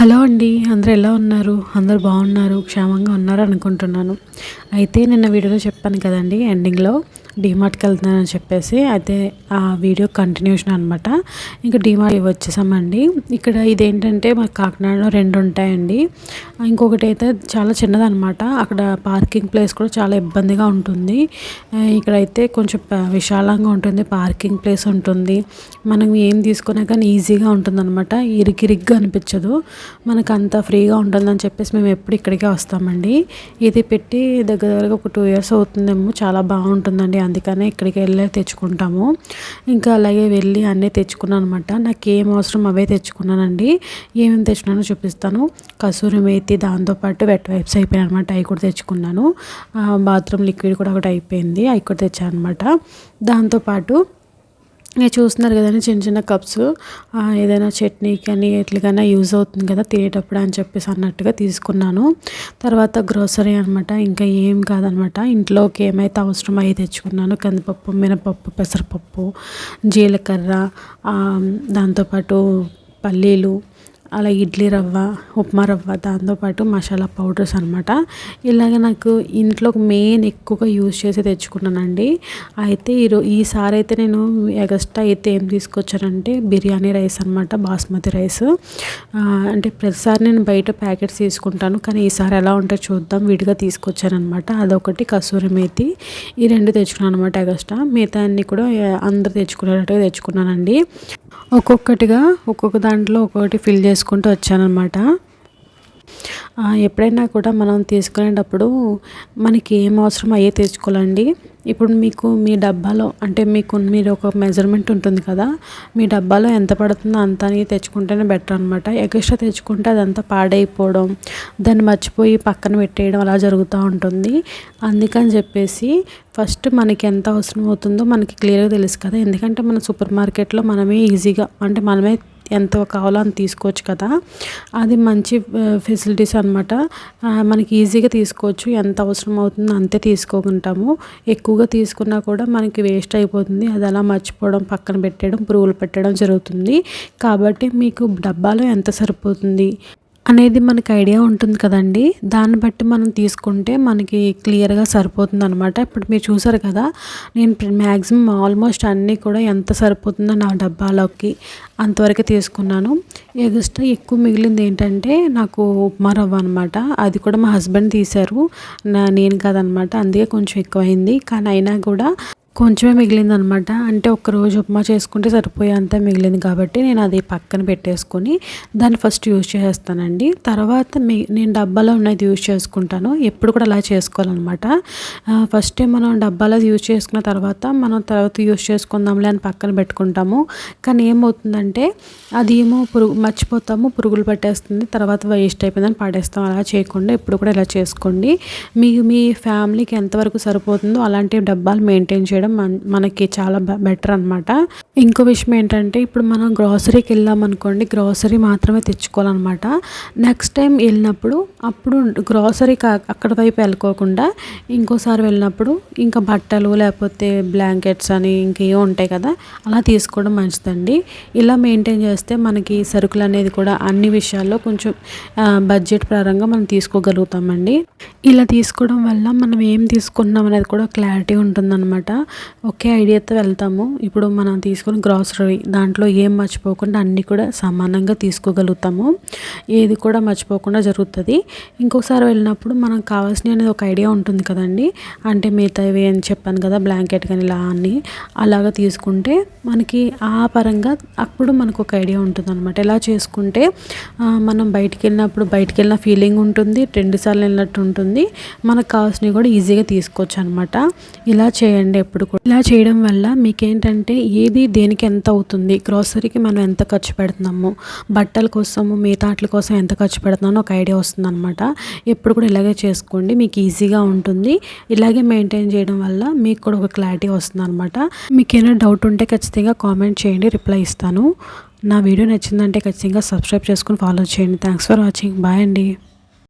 Hello అండి అందరూ ఎలా ఉన్నారు? అందరు బాగున్నారు క్షేమంగా ఉన్నారు అనుకుంటున్నాను అయితే నిన్న వీడియోలో చెప్పాను కదండి ఎండింగ్లో డిమార్ట్కి వెళ్తున్నానని చెప్పేసి అయితే ఆ వీడియో కంటిన్యూషన్ అనమాట ఇంకా డిమార్ట్ వచ్చేసామండి. ఇక్కడ ఇదేంటంటే మా కాకినాడలో రెండు ఉంటాయండి. ఇంకొకటి అయితే చాలా చిన్నదనమాట అక్కడ పార్కింగ్ ప్లేస్ కూడా చాలా ఇబ్బందిగా ఉంటుంది. ఇక్కడైతే కొంచెం విశాలంగా ఉంటుంది. పార్కింగ్ ప్లేస్ ఉంటుంది. మనం ఏం తీసుకున్నా కానీ ఈజీగా ఉంటుందన్నమాట. ఇరికిరిగ్గా ఇరిగిరిగ్గా అనిపించదు. మనకు అంత ఫ్రీగా ఉంటుందని చెప్పేసి మేము ఎప్పుడు ఇక్కడికే వస్తామండి. ఇది పెట్టి దగ్గర దగ్గర ఒక టూ ఇయర్స్ అవుతుందేమో. చాలా బాగుంటుందండి. అందుకనే ఇక్కడికి వెళ్ళి తెచ్చుకుంటాము. ఇంకా అలాగే వెళ్ళి అన్నీ తెచ్చుకున్నాను అనమాట నాకు ఏం అవసరం అవే తెచ్చుకున్నానండి. ఏమేమి తెచ్చుకున్నానో చూపిస్తాను. కసూరి మేతి దాంతోపాటు వెట్ వైప్స్ అయిపోయాయి అనమాట అవి కూడా తెచ్చుకున్నాను. బాత్రూమ్ లిక్విడ్ కూడా ఒకటి అయిపోయింది. అవి కూడా తెచ్చాను అనమాట దాంతోపాటు చూస్తున్నారు కదండి చిన్న చిన్న కప్స్. ఏదైనా చట్నీ కానీ ఎట్లకైనా యూజ్ అవుతుంది కదా తినేటప్పుడు అని చెప్పేసి అన్నట్టుగా తీసుకున్నాను. తర్వాత గ్రోసరీ అనమాట ఇంకా ఏం కాదనమాట ఇంట్లోకి ఏమైతే అవసరం అవి తెచ్చుకున్నాను. కందిపప్పు మినపప్పు పెసరపప్పు జీలకర్ర దాంతోపాటు పల్లీలు అలా ఇడ్లీ రవ్వ ఉప్మా రవ్వ దాంతోపాటు మసాలా పౌడర్స్ అనమాట ఇలాగ నాకు ఇంట్లో మెయిన్ ఎక్కువగా యూజ్ చేసి తెచ్చుకున్నానండి. అయితే ఈరో ఈసారి అయితే నేను ఎగస్ట్రా అయితే ఏం తీసుకొచ్చానంటే బిర్యానీ రైస్ అనమాట బాస్మతి రైస్. అంటే ప్రతిసారి నేను బయట ప్యాకెట్స్ తీసుకుంటాను కానీ ఈసారి ఎలా ఉంటే చూద్దాం విడిగా తీసుకొచ్చానమాట అదొకటి కసూరి మేతి ఈ రెండు తెచ్చుకున్నాను అనమాట ఎగస్ట్రా. మిగతా అన్నీ కూడా అందరు తెచ్చుకునేటట్టుగా తెచ్చుకున్నానండి. ఒక్కొక్కటిగా ఒక్కొక్క దాంట్లో ఒక్కొక్కటి ఫిల్ చేసుకుంటూ వచ్చానమాట ఎప్పుడైనా కూడా మనం తీసుకునేటప్పుడు మనకి ఏం అవసరం అయ్యే తెచ్చుకోవాలండి. ఇప్పుడు మీకు మీ డబ్బాలో అంటే మీకు మీరు ఒక మెజర్మెంట్ ఉంటుంది కదా మీ డబ్బాలో ఎంత పడుతుందో అంత తెచ్చుకుంటేనే బెటర్ అనమాట ఎక్స్ట్రా తెచ్చుకుంటే అదంతా పాడైపోవడం దాన్ని మర్చిపోయి పక్కన పెట్టేయడం అలా జరుగుతూ ఉంటుంది. అందుకని చెప్పేసి ఫస్ట్ మనకి ఎంత అవసరం అవుతుందో మనకి క్లియర్గా తెలుసు కదా. ఎందుకంటే మన సూపర్ మార్కెట్లో మనమే ఈజీగా అంటే మనమే ఎంతో కావాలో అంత తీసుకోవచ్చు కదా. అది మంచి ఫెసిలిటీస్ అనమాట మనకి ఈజీగా తీసుకోవచ్చు. ఎంత అవసరం అవుతుందో అంతే తీసుకోకుంటాము. ఎక్కువగా తీసుకున్నా కూడా మనకి వేస్ట్ అయిపోతుంది. అది అలా మర్చిపోవడం పక్కన పెట్టడం పురుగులు పెట్టడం జరుగుతుంది. కాబట్టి మీకు డబ్బాలో ఎంత సరిపోతుంది? అనేది మనకి ఐడియా ఉంటుంది కదండి. దాన్ని బట్టి మనం తీసుకుంటే మనకి క్లియర్గా సరిపోతుంది అనమాట ఇప్పుడు మీరు చూసారు కదా నేను మ్యాక్సిమం ఆల్మోస్ట్ అన్నీ కూడా ఎంత సరిపోతుందో నా డబ్బాలోకి అంతవరకు తీసుకున్నాను. ఎగస్ట్రా ఎక్కువ మిగిలింది ఏంటంటే నాకు ఉప్మా రవ్వ అనమాట అది కూడా మా హస్బెండ్ తీశారు. నా నేను కాదనమాట అందుకే కొంచెం ఎక్కువైంది. కానీ అయినా కూడా కొంచెమే మిగిలింది అనమాట అంటే ఒక్కరోజు ఉప్మా చేసుకుంటే సరిపోయేంత మిగిలింది కాబట్టి నేను అది పక్కన పెట్టేసుకొని దాన్ని ఫస్ట్ యూజ్ చేస్తానండి తర్వాత మీ నేను డబ్బాలో ఉన్నది యూజ్ చేసుకుంటాను. ఎప్పుడు కూడా అలా చేసుకోవాలన్నమాట ఫస్ట్ మనం డబ్బాలో యూజ్ చేసుకున్న తర్వాత మనం తర్వాత యూజ్ చేసుకుందాంలే అని పక్కన పెట్టుకుంటాము. కానీ ఏమవుతుందంటే అది ఏమో పురుగు మర్చిపోతాము పురుగులు పట్టేస్తుంది తర్వాత వేస్ట్ అయిపోయిందని పాడేస్తాం. అలా చేయకుండా ఎప్పుడు కూడా ఇలా చేసుకోండి. మీ మీ ఫ్యామిలీకి ఎంతవరకు సరిపోతుందో అలాంటి డబ్బాలు మెయింటైన్ చేయడం చేయడం మన మనకి చాలా బెటర్ అనమాట ఇంకో విషయం ఏంటంటే ఇప్పుడు మనం గ్రాసరీకి వెళ్ళాం అనుకోండి గ్రాసరీ మాత్రమే తెచ్చుకోవాలన్నమాట. నెక్స్ట్ టైం వెళ్ళినప్పుడు అప్పుడు గ్రాసరీ కా అక్కడ వైపు వెళ్ళకోకుండా ఇంకోసారి వెళ్ళినప్పుడు ఇంకా బట్టలు లేకపోతే బ్లాంకెట్స్ అని ఇంకేవో ఉంటాయి కదా అలా తీసుకోవడం మంచిదండి. ఇలా మెయింటైన్ చేస్తే మనకి సరుకులు అనేది కూడా అన్ని విషయాల్లో కొంచెం బడ్జెట్ పరంగా మనం తీసుకోగలుగుతామండి. ఇలా తీసుకోవడం వల్ల మనం ఏం తీసుకున్నాం అనేది కూడా క్లారిటీ ఉంటుందన్నమాట. ఒకే ఐడియాతో వెళ్తాము. ఇప్పుడు మనం తీసుకుని గ్రాసరీ దాంట్లో ఏం మర్చిపోకుండా అన్నీ కూడా సమానంగా తీసుకోగలుగుతాము. ఏది కూడా మర్చిపోకుండా జరుగుతుంది. ఇంకోసారి వెళ్ళినప్పుడు మనం కావాల్సిన అనేది ఒక ఐడియా ఉంటుంది కదండి. అంటే మిగతావి అని చెప్పాను కదా బ్లాంకెట్ కానీ ఇలా అని అలాగా తీసుకుంటే మనకి ఆ పరంగా అప్పుడు మనకు ఒక ఐడియా ఉంటుంది అనమాట ఇలా చేసుకుంటే మనం బయటికి వెళ్ళినప్పుడు బయటికి వెళ్ళిన ఫీలింగ్ ఉంటుంది రెండుసార్లు వెళ్ళినట్టు ఉంటుంది. మనకు కావాల్సినవి కూడా ఈజీగా తీసుకోవచ్చు అనమాట ఇలా చేయండి ఎప్పుడు కూడా. ఇలా చేయడం వల్ల మీకేంటంటే ఏది దేనికి ఎంత అవుతుంది? గ్రోసరీకి మనం ఎంత ఖర్చు పెడుతున్నాము? బట్టల కోసము మిగతాట్ల కోసం ఎంత ఖర్చు పెడుతున్నామో ఒక ఐడియా వస్తుంది అనమాట ఎప్పుడు కూడా ఇలాగే చేసుకోండి. మీకు ఈజీగా ఉంటుంది. ఇలాగే మెయింటైన్ చేయడం వల్ల మీకు కూడా ఒక క్లారిటీ వస్తుంది అనమాట మీకు ఏమైనా డౌట్ ఉంటే ఖచ్చితంగా కామెంట్ చేయండి. రిప్లై ఇస్తాను. నా వీడియో నచ్చిందంటే ఖచ్చితంగా సబ్స్క్రైబ్ చేసుకుని ఫాలో చేయండి. Thanks for watching. బాయ్ అండి.